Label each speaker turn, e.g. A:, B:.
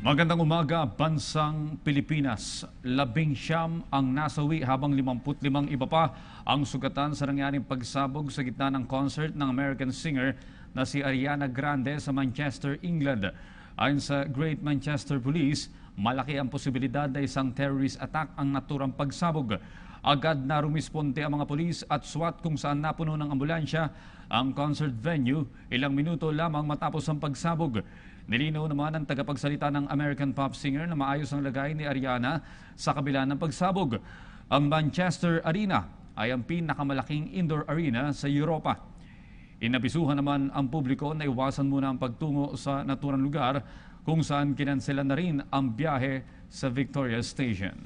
A: Magandang umaga, bansang Pilipinas. Labing siyam ang nasawi habang 55 iba pa ang sugatan sa nangyaring pagsabog sa gitna ng concert ng American singer na si Ariana Grande sa Manchester, England. Ayon sa Great Manchester Police, malaki ang posibilidad na isang terrorist attack ang naturang pagsabog. Agad na rumisponde ang mga polis at SWAT kung saan napuno ng ambulansya ang concert venue ilang minuto lamang matapos ang pagsabog. Nilinaw naman ang tagapagsalita ng American pop singer na maayos ang lagay ni Ariana sa kabila ng pagsabog. Ang Manchester Arena ay ang pinakamalaking indoor arena sa Europa. Inabisuhan naman ang publiko na iwasan muna ang pagtungo sa naturang lugar kung saan kinanselan na rin ang biyahe sa Victoria Station.